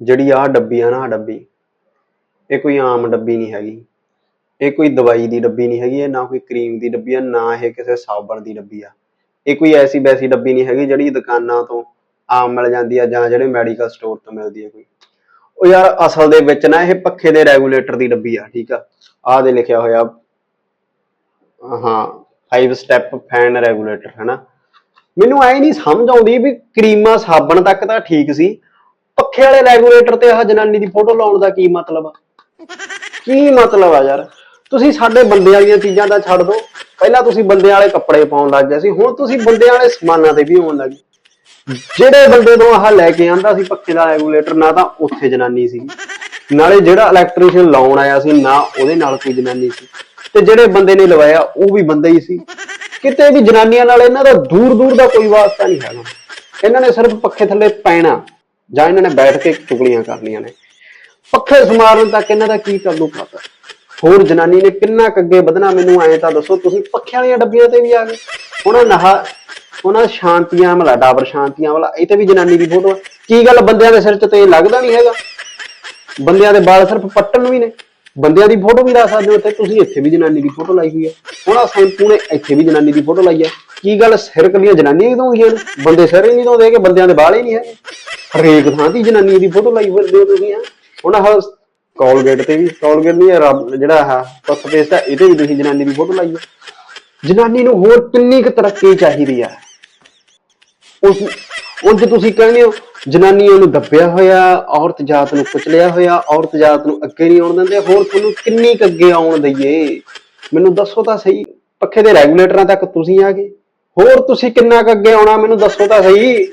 ਜਿਹੜੀ ਆਹ ਡੱਬੀ ਆ ਨਾ ਆਹ ਡੱਬੀ, ਇਹ ਕੋਈ ਆਮ ਡੱਬੀ ਨਹੀਂ ਹੈਗੀ। ਇਹ ਕੋਈ ਦਵਾਈ ਦੀ ਡੱਬੀ ਨਹੀਂ ਹੈਗੀ, ਇਹ ਨਾ ਕੋਈ ਕਰੀਮ ਦੀ ਡੱਬੀ ਆ, ਨਾ ਇਹ ਕਿਸੇ ਸਾਬਣ ਦੀ ਡੱਬੀ ਆ। ਇਹ ਕੋਈ ਐਸੀ ਵੈਸੀ ਡੱਬੀ ਨਹੀਂ ਹੈਗੀ ਜਿਹੜੀ ਦੁਕਾਨਾਂ ਤੋਂ ਆਮ ਮਿਲ ਜਾਂਦੀ ਆ ਜਾਂ ਜਿਹੜੇ ਮੈਡੀਕਲ ਸਟੋਰ ਤੋਂ ਮਿਲਦੀ ਹੈ ਕੋਈ। ਉਹ ਯਾਰ ਅਸਲ ਦੇ ਵਿੱਚ ਨਾ ਇਹ ਪੱਖੇ ਦੇ ਰੈਗੂਲੇਟਰ ਦੀ ਡੱਬੀ ਆ, ਠੀਕ ਆ। ਆਹ ਦੇ ਲਿਖਿਆ ਹੋਇਆ। ਹਾਂ 5 ਸਟੈਪ ਫੈਨ ਰੈਗੂਲੇਟਰ ਹੈਨਾ। ਮੈਨੂੰ ਐ ਨਹੀਂ ਸਮਝ ਆਉਂਦੀ ਵੀ ਕਰੀਮਾਂ ਸਾਬਣ ਤੱਕ ਤਾਂ ਠੀਕ ਸੀ ਪੱਖੇ ਵਾਲੇ ਰੈਗੂਲੇਟਰ ਤੇ ਆਹ ਜਨਾਨੀ ਦੀ ਫੋਟੋ ਲਾਉਣ ਦਾ ਕੀ ਮਤਲਬ ਆ? ਕੀ ਮਤਲਬ ਆ ਯਾਰ? ਤੁਸੀਂ ਸਾਡੇ ਬੰਦੇ ਵਾਲੀਆਂ ਚੀਜ਼ਾਂ ਦਾ ਛੱਡ ਦਿਓ। ਪਹਿਲਾਂ ਤੁਸੀਂ ਬੰਦੇ ਵਾਲੇ ਕੱਪੜੇ ਪਾਉਣ ਲੱਗ ਗਏ ਸੀ, ਹੁਣ ਤੁਸੀਂ ਬੰਦੇ ਵਾਲੇ ਸਮਾਨਾਂ ਤੇ ਵੀ ਆਉਣ ਲੱਗ ਗਏ। ਜਿਹੜੇ ਬੰਦੇ ਤੋਂ ਆਹ ਲੈ ਕੇ ਆਂਦਾ ਸੀ ਪੱਖੇ ਦਾ ਰੈਗੂਲੇਟਰ ਨਾ ਤਾਂ ਉੱਥੇ ਜਨਾਨੀ ਸੀ। ਨਾਲੇ ਜਿਹੜਾ ਇਲੈਕਟ੍ਰੀਸ਼ੀਅਨ ਲਾਉਣ ਆਇਆ ਸੀ, ਨਾ ਉਹਦੇ ਨਾਲ ਕੋਈ ਜਨਾਨੀ ਸੀ। ਤੇ ਜਿਹੜੇ ਬੰਦੇ ਨੇ ਲਵਾਇਆ, ਉਹ ਵੀ ਬੰਦਾ ਹੀ ਸੀ। ਕਿਤੇ ਵੀ ਜਨਾਨੀਆਂ ਨਾਲ ਇਹਨਾਂ ਦਾ ਦੂਰ ਦੂਰ ਦਾ ਕੋਈ ਵਾਸਤਾ ਨਹੀਂ ਹੈਗਾ। ਇਹਨਾਂ ਨੇ ਸਿਰਫ ਪੱਖੇ ਥੱਲੇ ਪੈਣਾ। ਜਾਂ ਇਹਨਾਂ ਨੇ ਬੈਠ ਕੇ ਚੁਗਲੀਆਂ ਕਰਨੀਆਂ ਨੇ। ਪੱਖੇ ਸਮਾਰਨ ਤੱਕ ਇਹਨਾਂ ਦਾ ਕੀ ਕਰ ਲੂ ਪਤਾ? ਹੋਰ ਜਨਾਨੀ ਨੇ ਕਿੰਨਾ ਕੁ ਅੱਗੇ ਵਧਣਾ ਮੈਨੂੰ ਐਂ ਤਾਂ ਦੱਸੋ, ਤੁਸੀਂ ਪੱਖਿਆਂ ਵਾਲੀਆਂ ਡੱਬੀਆਂ ਤੇ ਵੀ ਆ ਗਏ। ਉਹਨਾਂ ਨਹਾ, ਉਹਨਾਂ ਸ਼ਾਂਤੀਆਂ ਵਾਲਾ, ਡਾਬਰ ਸ਼ਾਂਤੀਆਂ ਵਾਲਾ, ਇਹ ਤੇ ਵੀ ਜਨਾਨੀ ਦੀ ਫੋਟੋ ਕੀ ਗੱਲ ਬੰਦਿਆਂ ਦੇ ਸਿਰ 'ਚ ਤੇ ਇਹ ਲੱਗਦਾ ਨਹੀਂ ਹੈਗਾ? ਬੰਦਿਆਂ ਦੇ ਵਾਲ ਸਿਰਫ ਪੱਟਣ ਵੀ ਨੇ। ਬੰਦਿਆਂ ਦੀ ਫੋਟੋ ਵੀ ਲਾ ਸਕਦੇ ਹੋ ਇੱਥੇ ਤੁਸੀਂ ਇੱਥੇ ਵੀ ਜਨਾਨੀ ਦੀ ਫੋਟੋ ਲਾਈ ਹੋਈ ਹੈ। ਉਹਨਾਂ ਆਹ ਸੈਂਪੂ ਨੇ ਇੱਥੇ ਵੀ ਜਨਾਨੀ ਦੀ ਫੋਟੋ ਲਾਈ ਹੈ। ਕੀ ਗੱਲ ਸਿਰ ਕੱਲੀਆਂ ਜਨਾਨੀਆਂ ਹੀ ਧੋਂਦੀਆਂ ਨੇ? ਬੰਦੇ ਸਿਰ ਹੀ ਨਹੀਂ ਧੋਂਦੇ, ਕਿ ਬੰਦਿਆਂ ਦੇ ਵਾਲ ਹੀ ਨਹੀਂ ਹੈਗੇ ਹਰੇਕ ਥਾਂ ਦੀ ਜਨਾਨੀ ਦੀ ਫੋਟੋ ਲਾਈ ਫਿਰਦੇ ਹੋ ਤੁਸੀਂ ਆ ਹੁਣ ਆਹ ਕੋਲਗੇਟ ਤੇ ਵੀ ਕੋਲਗੇਟ ਨਹੀਂ ਇਹ ਰੱਬ- ਜਿਹੜਾ ਆਹ ਟੁੱਥਪੇਸਟ ਆ ਇਹਦੇ ਵੀ ਤੁਸੀਂ ਜਨਾਨੀ ਦੀ ਫੋਟੋ ਲਾਈ ਹੈ। ਜਨਾਨੀ ਨੂੰ ਹੋਰ ਕਿੰਨੀ ਕੁ ਤਰੱਕੀ ਚਾਹੀਦੀ ਆ ਉਸ ਉਂਝ ਤੁਸੀਂ ਕਹਿੰਦੇ ਹੋ, ਜਨਾਨੀਆਂ ਨੂੰ ਦੱਬਿਆ ਹੋਇਆ, ਔਰਤ ਜਾਤ ਨੂੰ ਕੁਚਲਿਆ ਹੋਇਆ, ਔਰਤ ਜਾਤ ਨੂੰ ਅੱਗੇ ਨਹੀਂ ਆਉਣ ਦਿੰਦੇ, ਹੋਰ ਤੁਹਾਨੂੰ ਕਿੰਨੀ ਕੁ ਅੱਗੇ ਆਉਣ ਦਈਏ? ਮੈਨੂੰ ਦੱਸੋ ਤਾਂ ਸਹੀ, ਪੱਖੇ ਦੇ ਰੈਗੂਲੇਟਰਾਂ ਤੱਕ ਤੁਸੀਂ ਆ ਗਏ। ਹੋਰ ਤੁਸੀਂ ਕਿੰਨਾ ਕੁ ਅੱਗੇ ਆਉਣਾ? ਮੈਨੂੰ ਦੱਸੋ ਤਾਂ ਸਹੀ।